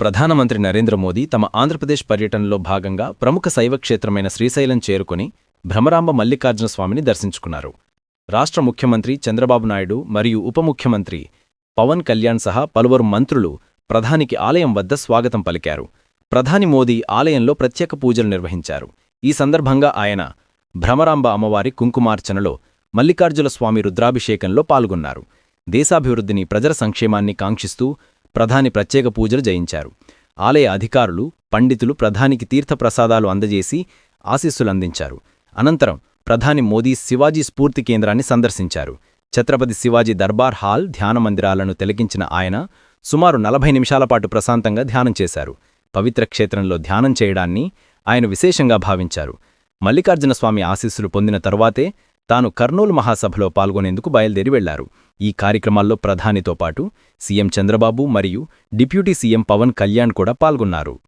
ప్రధానమంత్రి నరేంద్ర మోదీ తమ ఆంధ్రప్రదేశ్ పర్యటనలో భాగంగా ప్రముఖ శైవ క్షేత్రమైన శ్రీశైలం చేరుకుని భ్రమరాంబ మల్లికార్జున స్వామిని దర్శించుకున్నారు. రాష్ట్ర ముఖ్యమంత్రి చంద్రబాబు నాయుడు మరియు ఉప ముఖ్యమంత్రి పవన్ కళ్యాణ్ సహా పలువురు మంత్రులు ప్రధానికి ఆలయం వద్ద స్వాగతం పలికారు. ప్రధాని మోదీ ఆలయంలో ప్రత్యేక పూజలు నిర్వహించారు. ఈ సందర్భంగా ఆయన భ్రమరాంబ అమ్మవారి కుంకుమార్చనలో మల్లికార్జున స్వామి రుద్రాభిషేకంలో పాల్గొన్నారు. దేశాభివృద్ధిని ప్రజల సంక్షేమాన్ని కాంక్షిస్తూ ప్రధాని ప్రత్యేక పూజలు జయించారు. ఆలయ అధికారులు పండితులు ప్రధానికి తీర్థప్రసాదాలు అందజేసి ఆశీస్సులందించారు. అనంతరం ప్రధాని మోదీ శివాజీ స్ఫూర్తి కేంద్రాన్ని సందర్శించారు. ఛత్రపతి శివాజీ దర్బార్ హాల్ ధ్యాన మందిరాలను తిలకించిన ఆయన సుమారు నలభై నిమిషాల పాటు ప్రశాంతంగా ధ్యానం చేశారు. పవిత్ర క్షేత్రంలో ధ్యానం చేయడాన్ని ఆయన విశేషంగా భావించారు. మల్లికార్జున స్వామి ఆశీస్సులు పొందిన తరువాతే తాను కర్నూలు మహాసభలో పాల్గొనేందుకు బయలుదేరి వెళ్ళారు. ఈ కార్యక్రమాల్లో ప్రధానితో పాటు సీఎం చంద్రబాబు మరియు డిప్యూటీ సీఎం పవన్ కళ్యాణ్ కూడా పాల్గొన్నారు.